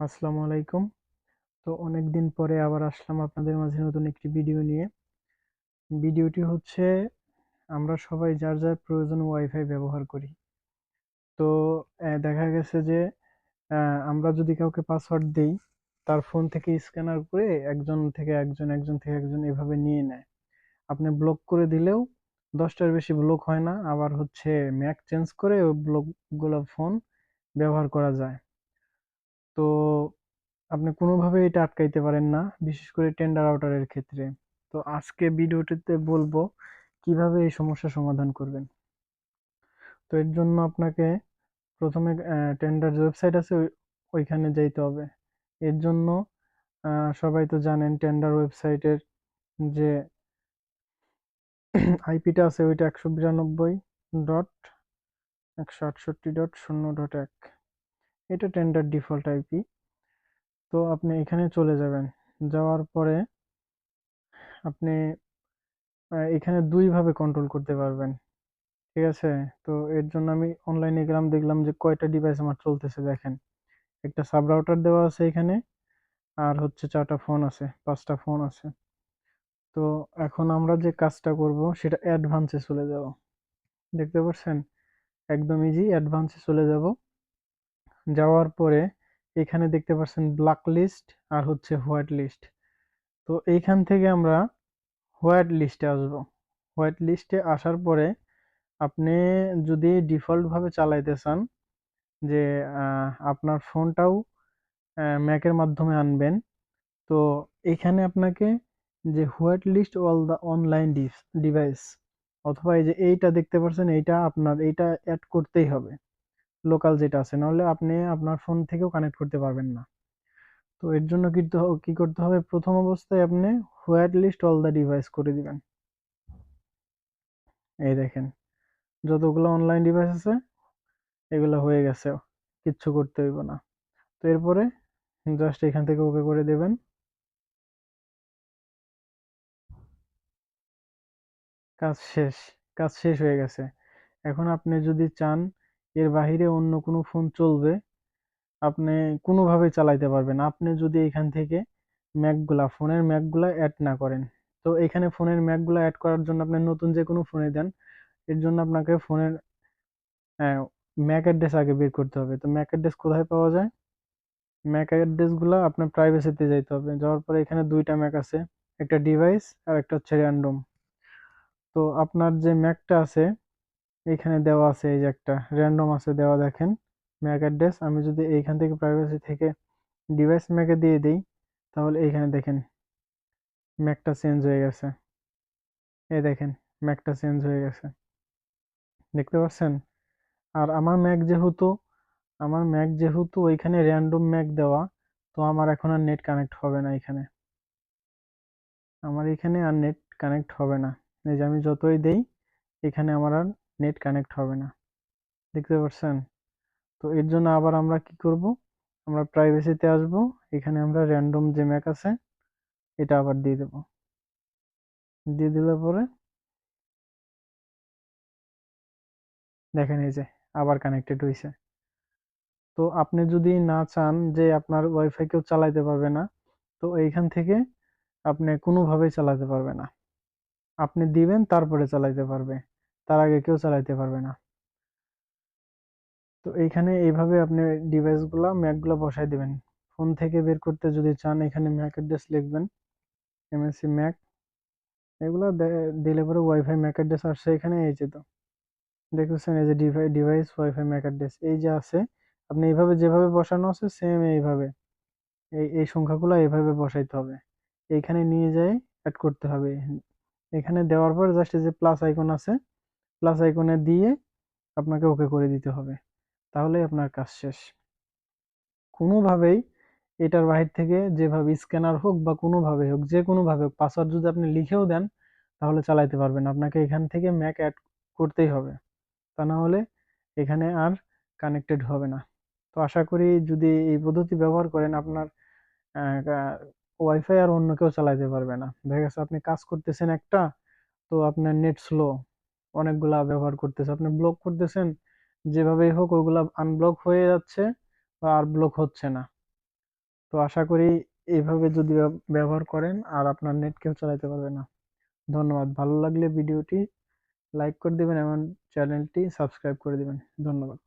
আসসালামু আলাইকুম। তো অনেকদিন পরে আবার আসলাম আপনাদের মাঝে নতুন একটি ভিডিও নিয়ে। ভিডিওটি হচ্ছে, আমরা সবাই যার যার প্রয়োজন ওয়াইফাই ব্যবহার করি। তো দেখা গেছে যে আমরা যদি কাউকে পাসওয়ার্ড দেই, তার ফোন থেকে স্ক্যানার করে একজন থেকে একজন একজন থেকে একজন এভাবে নিয়ে নেয়। আপনি ব্লক করে দিলেও দশটার বেশি ব্লক হয় না। আবার হচ্ছে ম্যাক চেঞ্জ করে ব্লকগুলো ফোন ব্যবহার করা যায়। তো আপনি কোনোভাবে এটা আটকাইতে পারেন না, বিশেষ করে টেন্ডার আউটারের ক্ষেত্রে। তো আজকে ভিডিওটিতে বলব কীভাবে এই সমস্যার সমাধান করবেন। তো এর জন্য আপনাকে প্রথমে টেন্ডার ওয়েবসাইট আছে ওই- ওইখানে যাইতে হবে। এর জন্য সবাই তো জানেন টেন্ডার ওয়েবসাইটের যে আইপিটা আছে ওইটা একশো বিরানব্বই ডট একশো আটষট্টি ডট শূন্য ডট এক। এটা টেন্ডার ডিফল্ট আইপি তো আপনি এখানে চলে যাবেন। যাওয়ার পরে আপনি এখানে দুইভাবে কন্ট্রোল করতে পারবেন। ঠিক আছে? তো এর জন্য আমি অনলাইনে গেলাম, দেখলাম যে কয়টা ডিভাইস আমার চলতেছে, দেখেন। একটা সাব রাউটার দেওয়া আছে এখানে, আর হচ্ছে চারটা ফোন আছে, পাঁচটা ফোন আছে। তো এখন আমরা যে কাজটা করব, সেটা অ্যাডভান্সে চলে যাব। দেখতে পাচ্ছেন একদম ইজি অ্যাডভান্সে চলে যাব। যাওয়ার পরে এখানে দেখতে পাচ্ছেন ব্ল্যাক লিস্ট আর হচ্ছে হোয়াইট লিস্ট তো এইখান থেকে আমরা হোয়াইট লিস্টে আসব। হোয়াইট লিস্টে আসার পরে আপনি যদি ডিফল্টভাবে চালাইতে চান যে আপনার ফোনটাও ম্যাকের মাধ্যমে আনবেন, তো এখানে আপনাকে যে white list all the online device অথবা এই যে এইটা দেখতে পাচ্ছেন এইটা আপনার, এইটা অ্যাড করতেই হবে। লোকাল যেটা আছে, নাহলে আপনি আপনার ফোন থেকেও কানেক্ট করতে পারবেন না। তো এর জন্য কিন্তু কি করতে হবে? প্রথম অবস্থায় আপনি white list all the device করে দিবেন। এই দেখেন, যতগুলো অনলাইন ডিভাইস আছে, এগুলো হয়ে গেছে, কিচ্ছু করতে হইব না। তো এরপরে জাস্ট এখান থেকে ওকে করে দেবেন। কাজ শেষ কাজ শেষ হয়ে গেছে। এখন আপনি যদি চান এর বাহিরে অন্য কোনো ফোন চলবে, আপনি কোনোভাবে চালাইতে পারবেন। আপনি যদি এখান থেকে ম্যাকগুলা ফোনের ম্যাকগুলা অ্যাড না করেন, তো এখানে ফোনের ম্যাকগুলা অ্যাড করার জন্য আপনি নতুন যে কোনো ফোনে দেন, এর জন্য আপনাকে ফোনের ম্যাক অ্যাড্রেস আগে বের করতে হবে। তো ম্যাক অ্যাড্রেস কোথায় পাওয়া যায়? ম্যাক অ্যাড্রেসগুলো আপনার প্রাইভেসিতে যাইতে হবে। যাওয়ার পরে এখানে দুইটা ম্যাক আছে, একটা ডিভাইস আর একটা হচ্ছে র্যান্ডম তো আপনার যে ম্যাকটা আছে এখানে দেওয়া আছে এই যে একটা র্যান্ডম আছে দেওয়া দেখেন ম্যাক অ্যাড্রেস আমি যদি এইখান থেকে প্রাইভেসি থেকে ডিভাইস ম্যাকে দিয়ে দিই, তাহলে এইখানে দেখেন ম্যাকটা চেঞ্জ হয়ে গেছে। এই দেখেন ম্যাকটা চেঞ্জ হয়ে গেছে। দেখতে পাচ্ছেন? আর আমার ম্যাক যেহেতু, আমার ম্যাক যেহেতু ওইখানে র্যান্ডম ম্যাক দেওয়া, তো আমার এখন আর নেট কানেক্ট হবে না এখানে। আমার এখানে আর নেট কানেক্ট হবে না। এই যে আমি যতই দেই, এখানে আমার আর নেট কানেক্ট হবে না। দেখতে পাচ্ছেন তো এর জন্য আবার আমরা কি করব? আমরা প্রাইভেসিতে আসব, এখানে আমরা র্যান্ডম যে ম্যাক আছে, এটা আবার দিয়ে দেব। দিয়ে দিলে পরে দেখেন এই যে, আবার কানেক্টেড হয়েছে তো আপনি যদি না চান যে আপনার ওয়াইফাই কেউ চালাইতে পারবে না, তো এইখান থেকে আপনি কোনোভাবেই চালাতে পারবে না। আপনি দিবেন, তারপরে চালাইতে পারবে। তার আগে কেউ চালাইতে পারবে না। তো এইখানে এইভাবে আপনি ডিভাইসগুলো ম্যাকগুলো বসাই দিবেন। ফোন থেকে বের করতে যদি চান, এখানে ম্যাক অ্যাড্রেস লিখবেন। এমএসসি ম্যাক এগুলো দিলে পরে ওয়াইফাই ম্যাক অ্যাড্রেস আসছে এখানে, এই যে তো। দেখতেছেন, এই যে device device wifi MAC address এই যে আছে। আপনি এইভাবে যেভাবে বসানো আছে সেম এইভাবে। এই এই সংখ্যাগুলো এইভাবে বসাইতে হবে। এইখানে নিয়ে যাই অ্যাড করতে হবে। এখানে দেওয়ার পর জাস্ট এই যে প্লাস আইকন আছে প্লাস আইকনে দিয়ে আপনাকে ওকে করে দিতে হবে। তাহলে আপনার কাজ শেষ। কোনোভাবেই এটার বাহির থেকে যেভাবে স্ক্যানার হোক বা কোনোভাবে হোক, যে কোনোভাবে হোক পাসওয়ার্ড যদি আপনি লিখেও দেন, তাহলে চালাইতে পারবেন। আপনাকে এখান থেকে ম্যাক অ্যাড করতেই হবে। তা না হলে এখানে আর কানেক্টেড হবে না। তো আশা করি যদি এই পদ্ধতি ব্যবহার করেন, আপনার ওয়াইফাই আর অন্য কেউ চালাইতে পারবে না। দেখা গেছে আপনি কাজ করতেছেন একটা, তো আপনার নেট স্লো অনেকগুলা ব্যবহার করতেছে। আপনি ব্লক করতেছেন, যেভাবেই হোক ওগুলা আনব্লক হয়ে যাচ্ছে বা আর ব্লক হচ্ছে না। তো আশা করি এইভাবে যদি ব্যবহার করেন আর আপনার নেট কেউ চালাতে পারবে না। ধন্যবাদ। ভালো লাগলে ভিডিওটি লাইক করে দেবেন এবং চ্যানেলটি সাবস্ক্রাইব করে দেবেন। ধন্যবাদ।